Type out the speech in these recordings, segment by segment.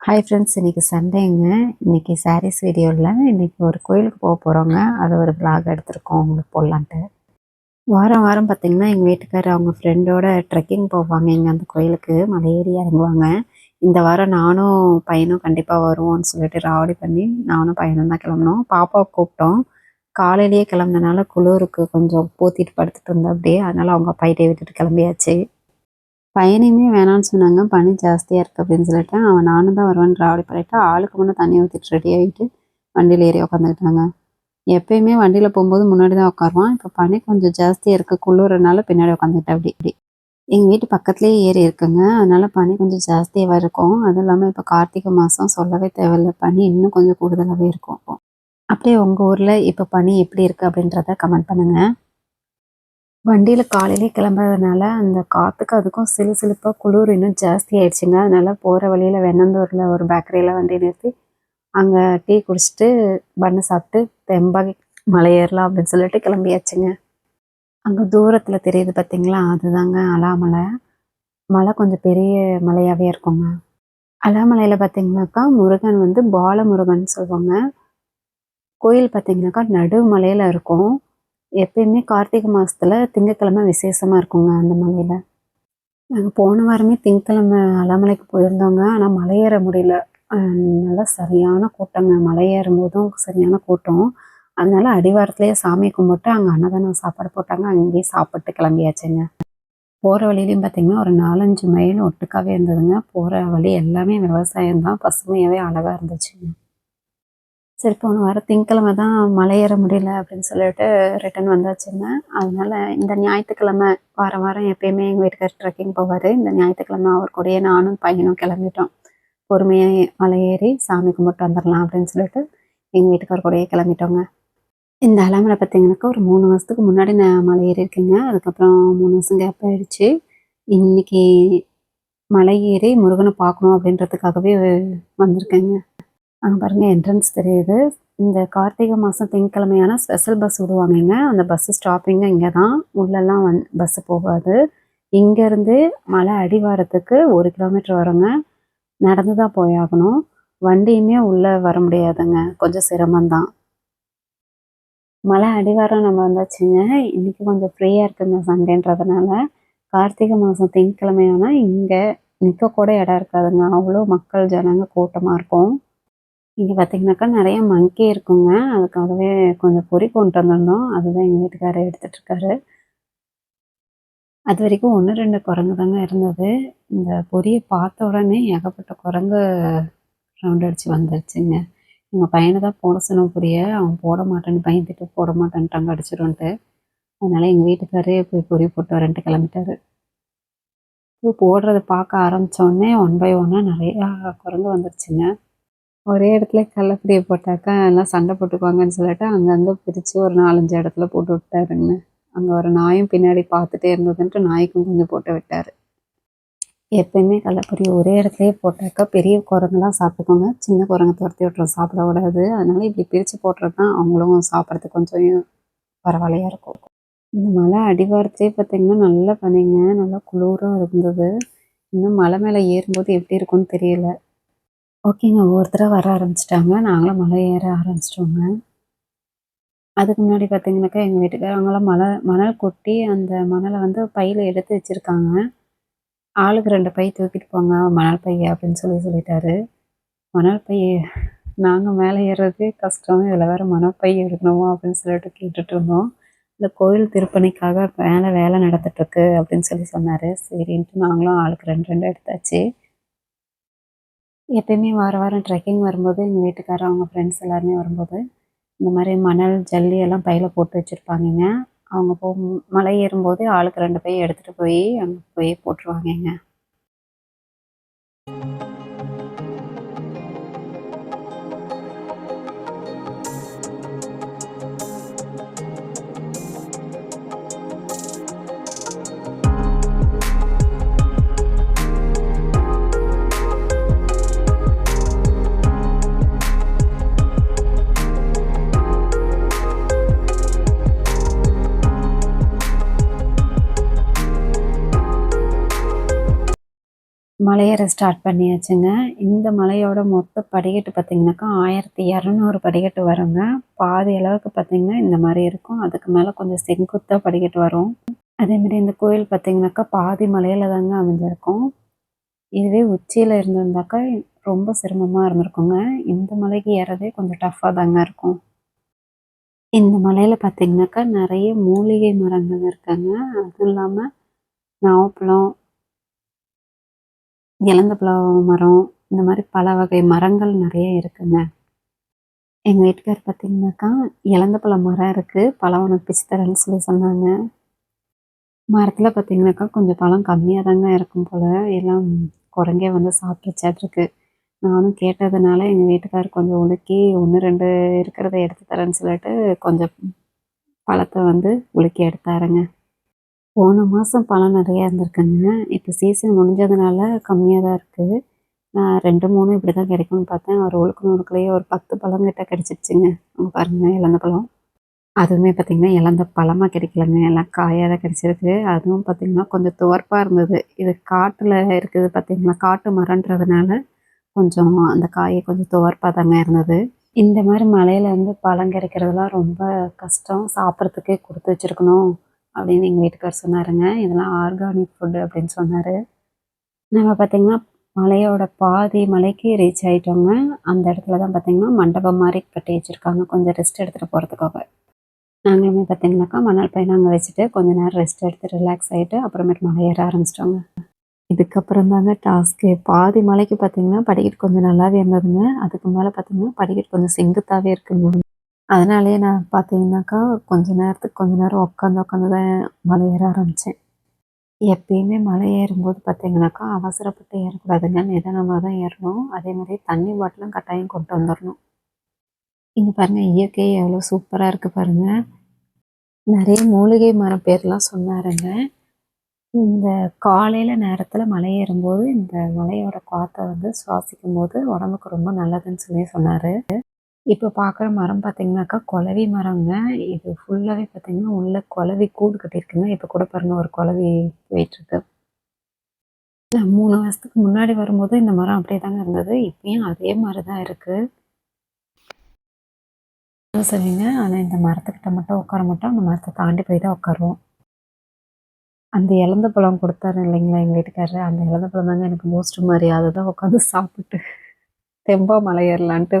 Hi friends இன்றைக்கி சண்டேங்க. இன்றைக்கி சாரீஸ் வீடியோவில் இன்றைக்கி ஒரு கோயிலுக்கு போக போகிறோங்க அது ஒரு vlog எடுத்திருக்கோம். உங்களுக்கு போடலான்ட்டு. வாரம் வாரம் பார்த்திங்கன்னா எங்கள் வீட்டுக்காரர் அவங்க ஃப்ரெண்டோட ட்ரெக்கிங் போவாங்க. இங்கே அந்த கோயிலுக்கு. மலை ஏறி இறங்குவாங்க. இந்த வாரம் நானும் பையனும் கண்டிப்பாக வருவோம்னு சொல்லிட்டு ராவடி பண்ணி நானும் பையனும் தான் கிளம்புனோம். பாப்பாவை கூப்பிட்டோம். காலையிலேயே கிளம்புனனால குளிருக்கு கொஞ்சம் போத்திட்டு படுத்துட்டு இருந்தோம் அப்படியே. அதனால் அவங்க பையிட்டே விட்டுட்டு கிளம்பியாச்சு. பையனையுமே வேணாம்னு சொன்னாங்க. பனி ஜாஸ்தியாக இருக்குது அப்படின்னு சொல்லிட்டு அவன் நானும் தான் வருவான் ராவடி பண்ணிட்டு ஆளுக்கு முன்னே தண்ணி ஊற்றிட்டு ரெடி ஆகிட்டு வண்டியில் ஏறி உட்காந்துக்கிட்டாங்க எப்பயுமே வண்டியில் போகும்போது முன்னாடி தான் உட்காருவான் இப்போ பனி கொஞ்சம் ஜாஸ்தியாக இருக்குது குளிர்றனால பின்னாடி உட்காந்துக்கிட்டேன் அப்படி இப்படி. எங்கள் வீட்டு பக்கத்துலேயே ஏரி இருக்குங்க. அதனால பனி கொஞ்சம் ஜாஸ்தியாக இருக்கும். அதுவும் இல்லாமல் இப்போ கார்த்திகை மாதம் சொல்லவே தேவையில்லை. பனி இன்னும் கொஞ்சம் கூடுதலாகவே இருக்கும். அப்படியே உங்கள் ஊரில் இப்போ பனி எப்படி இருக்குது அப்படின்றத கமெண்ட் பண்ணுங்கள் வண்டியில் காலையிலே கிளம்புறதுனால அந்த காற்றுக்கு அதுக்கும் சிலு சிலுப்பாக குளிர் இன்னும் ஜாஸ்தி ஆயிடுச்சுங்க. அதனால் போகிற வழியில் வெண்ணந்தூரில் ஒரு பேக்கரியில் வண்டி நிறுத்தி அங்கே டீ குடிச்சிட்டு பண்ணு சாப்பிட்டு தெம்பாகி மலை ஏறலாம் அப்படின்னு சொல்லிட்டு கிளம்பியாச்சுங்க. அங்கே தூரத்தில் தெரியுது பார்த்தீங்களா அதுதாங்க அலாமலை. மலை கொஞ்சம் பெரிய மலையாகவே இருக்குங்க. அலாமலையில் பார்த்தீங்கன்னாக்கா முருகன் வந்து பாலமுருகன் சொல்லுவாங்க கோயில் பார்த்தீங்கன்னாக்கா நடுமலையில் இருக்கும். எப்பயுமே கார்த்திகை மாதத்துல திங்கக்கிழமை விசேஷமாக இருக்குங்க அந்த மலையில். நாங்கள் போன வாரமே திங்கக்கிழமை அலாமலைக்கு போயிருந்தோங்க. ஆனால் மலையேற முடியல. நல்லா சரியான கூட்டங்க. மலை ஏறும்போதும் சரியான கூட்டம். அதனால அடிவாரத்துலேயே சாமி கும்பிட்டு அங்கே அன்னதானம் சாப்பாடு போட்டாங்க. அங்கேயே சாப்பிட்டு கிளம்பியாச்சுங்க. போகிற வழியிலையும் பார்த்தீங்கன்னா ஒரு நாலஞ்சு மைல் ஒட்டுக்காவே இருந்ததுங்க. போகிற வழி எல்லாமே விவசாயம் தான் பசுமையாகவே அழகாக இருந்துச்சுங்க. சரி போன வாரம் திங்கக்கிழமை தான் மலை ஏற முடியல அப்படின்னு சொல்லிட்டு ரிட்டன் வந்தாச்சுங்க அதனால இந்த ஞாயிற்றுக்கிழமை வாரம் வாரம் எப்பயுமே எங்கள் வீட்டுக்கார் ட்ரெக்கிங் போவார். இந்த ஞாயிற்றுக்கிழமை அவர் கூடயே நானும் பையனும் கிளம்பிட்டோம். பொறுமையாக மலை ஏறி சாமி கும்பிட்டு வந்துடலாம் அப்படின்னு சொல்லிட்டு எங்கள் வீட்டுக்கார் கூடயே கிளம்பிட்டோங்க. இந்த அலாமலை பார்த்தீங்கன்னாக்கா ஒரு மூணு வருஷத்துக்கு முன்னாடி நான் மலை ஏறி இருக்கேங்க அதுக்கப்புறம் மூணு வருஷம் கேப் ஆயிடுச்சு. இன்னைக்கு மலை ஏறி முருகனை பார்க்கணும் அப்படின்றதுக்காகவே வந்திருக்கேங்க. அங்கே பாருங்கள் என்ட்ரன்ஸ் தெரியுது. இந்த கார்த்திகை மாதம் திங்கக்கிழமையான ஸ்பெஷல் பஸ் விடுவாங்கங்க. அந்த பஸ்ஸு ஸ்டாப்பிங்க இங்கே தான் உள்ளெல்லாம் வந் பஸ்ஸு போகாது. இங்கேருந்து மலை அடிவாரத்துக்கு ஒரு கிலோமீட்டர் வருங்க. நடந்து தான் போயாகணும். வண்டியுமே உள்ளே வர முடியாதுங்க. கொஞ்சம் சிரமந்தான் மலை அடிவாரம் நம்ம வந்தாச்சுங்க. இன்றைக்கி கொஞ்சம் ஃப்ரீயாக இருக்குங்க சண்டேன்றதுனால. கார்த்திகை மாதம் திங்கக்கிழமையானா இங்கே நிற்க கூட இடம் இருக்காதுங்க. அவ்வளோ மக்கள் ஜனங்க கூட்டமாக இருக்கும். இங்கே பார்த்தீங்கன்னாக்கா நிறைய மங்கி இருக்குங்க. அதுக்காகவே கொஞ்சம் பொறி கொண்டு வந்திருந்தோம் அதுதான் எங்கள் வீட்டுக்காரர் எடுத்துகிட்ருக்காரு அது வரைக்கும் ஒன்று ரெண்டு குரங்கு தாங்க இருந்தது. இந்த பொரியை பார்த்த உடனே ஏகப்பட்ட குரங்கு ரவுண்ட் அடித்து வந்துருச்சுங்க. எங்கள் பையனை தான் போட சொன்ன பொரிய அவன் போட மாட்டேன்னு பயந்துட்டு போட மாட்டேன்ட்டாங்க அடிச்சிடும்ன்ட்டு அதனால் எங்கள் வீட்டுக்காரே போய் பொரி போட்டு வரேன்ட்டு கிளம்பிட்டாரு. பூ போடுறத பார்க்க ஆரம்பிச்ச உடனே ஒன் பை ஒன்னாக நிறையா குரங்கு வந்துருச்சுங்க. ஒரே இடத்துல கள்ளப்பிரியை போட்டாக்கா எல்லாம் சண்டை போட்டுக்குவாங்கன்னு சொல்லிட்டு அங்கங்கே பிரித்து ஒரு நாலஞ்சு இடத்துல போட்டு விட்டாருங்க. அங்கே ஒரு நாயும் பின்னாடி பார்த்துட்டே இருந்ததுன்ட்டு நாய்க்கும் கொஞ்சம் போட்டு விட்டார். எப்பயுமே கடலப்பொரி ஒரே இடத்துலையே போட்டாக்கா பெரிய குரங்கெல்லாம் சாப்பிட்டுக்கோங்க சின்ன குரங்கு துரத்தி விட்டுரும் சாப்பிட விடாது. அதனால் இப்படி பிரித்து போட்டுறது தான் அவங்களும் சாப்பிட்றதுக்கு கொஞ்சம் பரவாயில்லையா இருக்கும். இந்த மலை அடிவாரத்தையே பார்த்தீங்கன்னா நல்லா பண்ணிங்க நல்லா குளிராக இருந்தது. இன்னும் மலை மேலே ஏறும்போது எப்படி இருக்கும்னு தெரியல. ஓகேங்க. ஒவ்வொருத்தராக வர ஆரம்பிச்சிட்டாங்க. நாங்களும் மலை ஏற ஆரம்பிச்சிட்டோங்க. அதுக்கு முன்னாடி பார்த்தீங்கன்னாக்கா எங்கள் வீட்டுக்காரவங்களாம் மலை மணல் கொட்டி அந்த மணலை வந்து பையில் எடுத்து வச்சுருக்காங்க. ஆளுக்கு ரெண்டு பை தூக்கிட்டு போங்க. மணல் பைய அப்படின்னு சொல்லி சொல்லிட்டாரு. மணல் பை நாங்கள் மேலே ஏறுறதே கஷ்டம் இதில் வேறு மணல் பை எடுக்கணுமா அப்படின்னு சொல்லிட்டு கேட்டுட்டு இருந்தோம். இந்த கோயில் திருப்பணிக்காக மேலே வேலை நடந்துட்டுருக்கு அப்படின்னு சொல்லி சொன்னார். சரின்ட்டு நாங்களும் ஆளுக்கு ரெண்டு ரெண்டு எடுத்தாச்சு. எப்பயுமே வார வாரம் ட்ரெக்கிங் வரும்போது எங்கள் வீட்டுக்காரர் அவங்க ஃப்ரெண்ட்ஸ் எல்லாருமே வரும்போது இந்த மாதிரி மணல் ஜல்லி எல்லாம் பையில் போட்டு வச்சுருப்பாங்கங்க. அவங்க போ மலை ஏறும்போது ஆளுக்கு ரெண்டு பை எடுத்துகிட்டு போய் அங்கே போய் போட்டுருவாங்கங்க. மலையேற ஸ்டார்ட் பண்ணியாச்சுங்க. இந்த மலையோட மொத்த படிக்கட்டு பார்த்தீங்கன்னாக்கா ஆயிரத்தி இரநூறு படிக்கட்டு வருங்க. பாதி அளவுக்கு பார்த்திங்கன்னா இந்த மாதிரி இருக்கும். அதுக்கு மேலே கொஞ்சம் செங்குத்தாக படிக்கட்டு வரும். அதேமாரி இந்த கோயில் பார்த்தீங்கன்னாக்கா பாதி மலையில் தாங்க அமைஞ்சிருக்கும். இதுவே உச்சியில் இருந்திருந்தாக்கா ரொம்ப சிரமமாக இருந்திருக்குங்க. இந்த மலைக்கு ஏறதே கொஞ்சம் டஃப்பாக தாங்க இருக்கும். இந்த மலையில் பார்த்தீங்கன்னாக்கா நிறைய மூலிகை மரங்கள் இருக்காங்க. அதுவும் இல்லாமல் நாவப்பழம் இலந்தப்பழ மரம் இந்த மாதிரி பல வகை மரங்கள் நிறைய இருக்குங்க. எங்கள் வீட்டுக்கார் பார்த்தீங்கன்னாக்கா இலந்தப்பழ மரம் இருக்குது பழம் உனக்கு பிச்சு தரேன்னு சொல்லி சொன்னாங்க. மரத்தில் பார்த்தீங்கன்னாக்கா கொஞ்சம் பழம் கம்மியாக தாங்க இருக்கும் போல் எல்லாம் குரங்கே வந்து சாப்பிட்டுச்சாட்ருக்கு நானும் கேட்டதுனால எங்கள் வீட்டுக்கார் கொஞ்சம் உலுக்கி ஒன்று ரெண்டு இருக்கிறத எடுத்து தரேன்னு சொல்லிட்டு கொஞ்சம் பழத்தை வந்து உலுக்கி எடுத்தாருங்க. போன மாதம் பழம் நிறையா இருந்திருக்குங்க. இப்போ சீசன் முடிஞ்சதுனால கம்மியாக தான் இருக்குது நான் ரெண்டு மூணு இப்படி தான் கிடைக்கும்னு பார்த்தேன். ஒரு ஒழுக்கு நூறுக்குள்ளேயே ஒரு பத்து பழம் கிட்ட கிடச்சிருச்சுங்க. அங்கே பாருங்கள் இழந்த பழம். அதுவுமே பார்த்திங்கன்னா இழந்த பழமாக கிடைக்கலங்க. எல்லாம் காயாக தான் கிடச்சிருக்கு. அதுவும் பார்த்திங்கன்னா கொஞ்சம் துவர்ப்பாக இருந்தது. இது காட்டில் இருக்குது பார்த்திங்களா காட்டு மரன்றதுனால கொஞ்சம் அந்த காயை கொஞ்சம் துவர்ப்பாக தாங்க இருந்தது. இந்த மாதிரி மலையிலேருந்து பழம் கிடைக்கிறதுலாம் ரொம்ப கஷ்டம். சாப்பிட்றதுக்கே கொடுத்து வச்சுருக்கணும். அப்படின்னு எங்கள் வீட்டுக்கார் சொன்னாருங்க. இதெல்லாம் ஆர்கானிக் ஃபுட்டு அப்படின்னு சொன்னார். நம்ம பார்த்திங்கன்னா மலையோட பாதி மலைக்கு ரீச் ஆகிட்டோங்க அந்த இடத்துல தான் பார்த்திங்கன்னா மண்டபம் மாதிரி கட்டி வச்சுருக்காங்க. கொஞ்சம் ரெஸ்ட் எடுத்துகிட்டு போகிறதுக்காக நாங்களுமே பார்த்திங்கனாக்கா மணல் பையன் அங்கே வச்சுட்டு கொஞ்சம் நேரம் ரெஸ்ட் எடுத்து ரிலாக்ஸ் ஆகிட்டு அப்புறமேட்டு மலை ஏற ஆரம்பிச்சிட்டோங்க. இதுக்கப்புறம் தாங்க டாஸ்க்கு பாதி மலைக்கு பார்த்திங்கன்னா படிக்கட்டு கொஞ்சம் நல்லாவே இருந்ததுங்க. அதுக்கு மேலே பார்த்திங்கன்னா படிக்கட்டு கொஞ்சம் செங்குத்தாகவே இருக்குங்க. அதனாலேயே நான் பார்த்தீங்கன்னாக்கா கொஞ்ச நேரத்துக்கு கொஞ்ச நேரம் உட்காந்து உட்காந்து தான் மலை ஏற ஆரம்பித்தேன் எப்பயுமே மலை ஏறும்போது பார்த்தீங்கன்னாக்கா அவசரப்பட்டு ஏறக்கூடாதுங்க. நிதானமாக தான் ஏறணும். அதே மாதிரி தண்ணி பாட்டிலும் கட்டாயம் கொண்டு வந்துடணும் இங்கே பாருங்கள் இயற்கை எவ்வளோ சூப்பராக இருக்குது பாருங்கள் நிறைய மூலிகை மரம் பேர்லாம் சொன்னாருங்க. இந்த காலையில் நேரத்தில் மலை ஏறும்போது இந்த மலையோட காற்றை வந்து சுவாசிக்கும் போது உடம்புக்கு ரொம்ப நல்லதுன்னு சொல்லி சொன்னார். இப்போ பார்க்குற மரம் பார்த்தீங்கன்னாக்கா குலவி மரங்க. இது ஃபுல்லாகவே பார்த்தீங்கன்னா உள்ள குலவி கூடு கட்டியிருக்குங்க. இப்போ கூட பாருங்க ஒரு குலவி போயிட்டுருக்கு. மூணு வருஷத்துக்கு முன்னாடி வரும்போது இந்த மரம் அப்படியே தாங்க இருந்தது. இப்பயும் அதே மாதிரி தான் இருக்குது சரிங்க ஆனால் இந்த மரத்துக்கிட்ட மட்டும் உட்கார மாட்டோம். அந்த மரத்தை தாண்டி போய் தான் உட்காருவோம். அந்த இழந்த பழம் கொடுத்தாரு இல்லைங்களா எங்கள் வீட்டுக்காரரு? அந்த இழந்த பழம் தாங்க எனக்கு மோஸ்ட் மாதிரி அதை தான் உட்காந்து சாப்பிட்டு. தெம்பா மலை ஏறலான்ட்டு.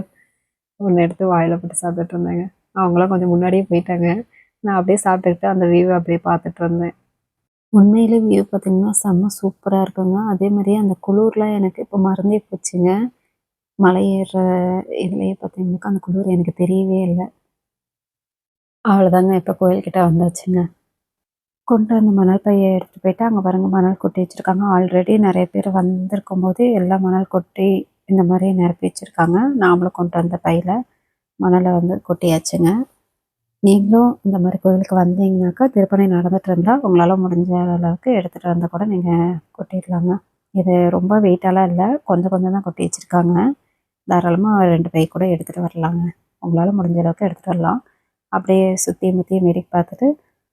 ஒன்று எடுத்து வாயில் போட்டு சாப்பிட்டுட்டு இருந்தேங்க. அவங்களாம் கொஞ்சம் முன்னாடியே போயிட்டாங்க. நான் அப்படியே சாப்பிட்டுக்கிட்டு அந்த வியூவை அப்படியே பார்த்துட்டு இருந்தேன். உண்மையிலே வியூ பார்த்திங்கன்னா செம்ம சூப்பராக இருக்குங்க. அதே மாதிரியே அந்த குளிர்லாம் எனக்கு இப்போ மறந்தே போச்சுங்க. மலை ஏறுற இதுலேயே பார்த்தீங்கன்னாக்கா அந்த குளிர் எனக்கு தெரியவே இல்லை. அவ்வளோதாங்க இப்போ கோயில்கிட்ட வந்தாச்சுங்க. கொண்டு அந்த மணல் பையை எடுத்துகிட்டு போயிட்டு அங்கே பாருங்கள் மணல் கொட்டி வச்சுருக்காங்க. ஆல்ரெடி நிறைய பேர் வந்திருக்கும் போது எல்லாம் மணல் கொட்டி இந்த மாதிரி நிரப்பி வச்சுருக்காங்க. நாமளும் கொண்டு வந்த பையில் மணலை வந்து கொட்டியாச்சுங்க. நீங்களும் இந்த மாதிரி கோயிலுக்கு வந்தீங்கனாக்கா திருப்பணி நடந்துகிட்டு இருந்தால் உங்களால் முடிஞ்ச அளவுக்கு எடுத்துகிட்டு வந்தால் கூட நீங்கள் கொட்டிடலாங்க. இது ரொம்ப வெயிட்டாலாம் இல்லை. கொஞ்சம் கொஞ்சம் தான் கொட்டி வச்சுருக்காங்க. தாராளமாக ரெண்டு பை கூட எடுத்துகிட்டு வரலாங்க. உங்களால் முடிஞ்ச அளவுக்கு எடுத்துகிட்டு வரலாம். அப்படியே சுற்றி முற்றியும் வேடிக்கை பார்த்துட்டு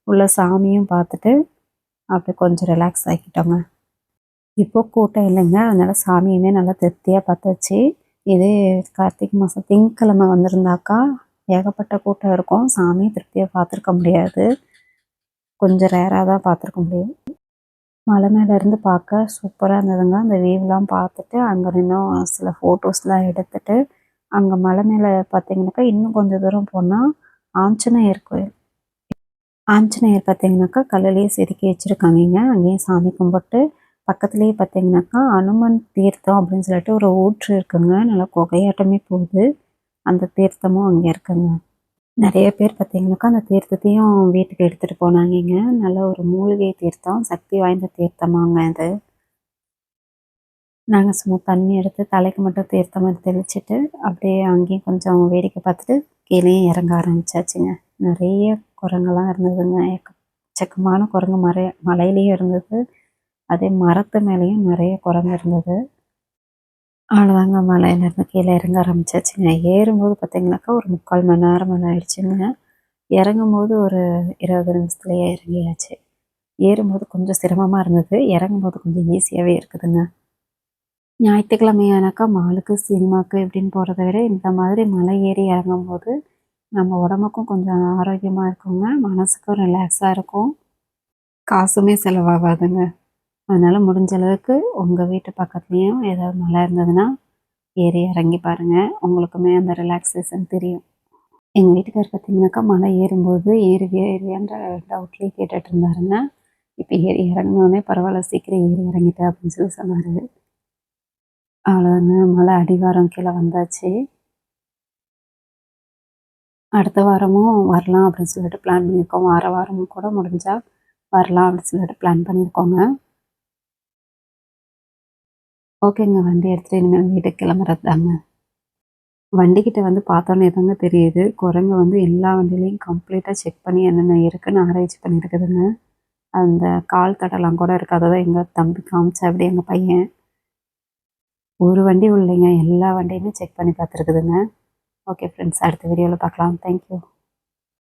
உள்ள சாமியும் பார்த்துட்டு அப்படியே கொஞ்சம் ரிலாக்ஸ் ஆகிக்கிட்டோங்க இப்போது கூட்டம் இல்லைங்க. அதனால் சாமியுமே நல்லா திருப்தியாக பார்த்தாச்சு. இதே கார்த்திகை மாதம் திங்கக்கிழமை வந்திருந்தாக்கா ஏகப்பட்ட கூட்டம் இருக்கும். சாமியை திருப்தியாக பார்த்துருக்க முடியாது. கொஞ்சம் ரேராக தான் பார்த்துருக்க முடியும். மலை மேலேருந்து பார்க்க சூப்பராக இருந்ததுங்க. அந்த வியூலாம் பார்த்துட்டு அங்கே இன்னும் சில ஃபோட்டோஸ்லாம் எடுத்துட்டு அங்கே மலை மேலே பார்த்தீங்கன்னாக்கா இன்னும் கொஞ்சம் தூரம் போனால் ஆஞ்சநேயர் கோயில். ஆஞ்சநேயர் பார்த்தீங்கன்னாக்கா கல்லிலேயே செதுக்கி வச்சுருக்காங்க அங்கேயும் சாமி கும்பிட்டு பக்கத்துலேயே பார்த்தீங்கன்னாக்கா அனுமன் தீர்த்தம் அப்படின்னு சொல்லிட்டு ஒரு ஊற்று இருக்குங்க. நல்லா குகையாட்டமே போகுது. அந்த தீர்த்தமும் அங்கே இருக்குங்க. நிறைய பேர் பார்த்தீங்கன்னாக்கா அந்த தீர்த்தத்தையும் வீட்டுக்கு எடுத்துகிட்டு போனாங்க நல்ல ஒரு மூலிகை தீர்த்தம் சக்தி வாய்ந்த தீர்த்தமாங்க அது. நாங்கள் சும்மா தண்ணி எடுத்து தலைக்கு மட்டும் தீர்த்தம் மாதிரி தெளிச்சிட்டு அப்படியே அங்கேயும் கொஞ்சம் வேடிக்கை பார்த்துட்டு கீழே இறங்க ஆரம்பிச்சாச்சுங்க. நிறைய குரங்கெல்லாம் இருந்ததுங்க. எக்கச்சக்கமான குரங்கு மறை மலையிலையும் இருந்தது. அதே மரத்து மேலேயும் நிறைய குரங்கு இருந்தது. அவ்வளோதாங்க மலையிலேருந்து கீழே இறங்க ஆரம்பிச்சாச்சுங்க. ஏறும்போது பார்த்திங்கனாக்கா ஒரு முக்கால் மணி நேரம் மணி ஆயிடுச்சுங்க. இறங்கும்போது ஒரு இருபது நிமிஷத்துலேயே இறங்கியாச்சு. ஏறும்போது கொஞ்சம் சிரமமாக இருந்தது. இறங்கும்போது கொஞ்சம் ஈஸியாகவே இருக்குதுங்க. ஞாயிற்றுக்கிழமையானாக்கா மாலுக்கு சினிமாவுக்கு இப்படின்னு போகிறத விட இந்த மாதிரி மலை ஏறி இறங்கும்போது நம்ம உடம்புக்கும் கொஞ்சம் ஆரோக்கியமாக இருக்குங்க. மனசுக்கும் ரிலாக்ஸாக இருக்கும். காசுமே செலவாகாதுங்க. அதனால் முடிஞ்ச அளவுக்கு உங்கள் வீட்டு பக்கத்துலேயும் ஏதாவது மலை இருந்ததுன்னா ஏறி இறங்கி பாருங்கள் உங்களுக்குமே அந்த ரிலாக்ஸேஷன் தெரியும். எங்கள் வீட்டுக்கார் பார்த்தீங்கன்னாக்கா மலை ஏறும்போது ஏறுவியா ஏறியான்ற டவுட்லேயே கேட்டுட்டு இருந்தாருங்க இப்போ ஏறி இறங்கினோடனே பரவாயில்ல சீக்கிரம் ஏறி இறங்கிட்டேன் அப்படின்னு சொல்லி சொன்னார். அவ்வளோதாங்க மலை அடிவாரம் கீழே வந்தாச்சு. அடுத்த வாரமும் வரலாம் அப்படின்னு சொல்லிட்டு பிளான் பண்ணியிருக்கோம். வார வாரமும் கூட முடிஞ்சால் வரலாம் அப்படின்னு சொல்லிட்டு பிளான் பண்ணியிருக்கோங்க. ஓகேங்க வண்டி எடுத்துகிட்டு இனிமேல் வீட்டுக்கு கிளம்புறது தாங்க வண்டிக்கிட்ட வந்து பார்த்தோன்னே தாங்க தெரியுது. குரங்கு வந்து எல்லா வண்டிலையும் கம்ப்ளீட்டாக செக் பண்ணி என்னென்ன இருக்குன்னு ஆராய்ச்சி பண்ணியிருக்குதுங்க அந்த கால் தடலாம் கூட இருக்குது அதை தான் எங்கள் தம்பி காமிச்சா அப்படி எங்கள் பையன். ஒரு வண்டி இல்லைங்க எல்லா வண்டியுமே செக் பண்ணி பார்த்துருக்குதுங்க. ஓகே ஃப்ரெண்ட்ஸ் அடுத்த வீடியோவில் பார்க்கலாம். தேங்க்யூ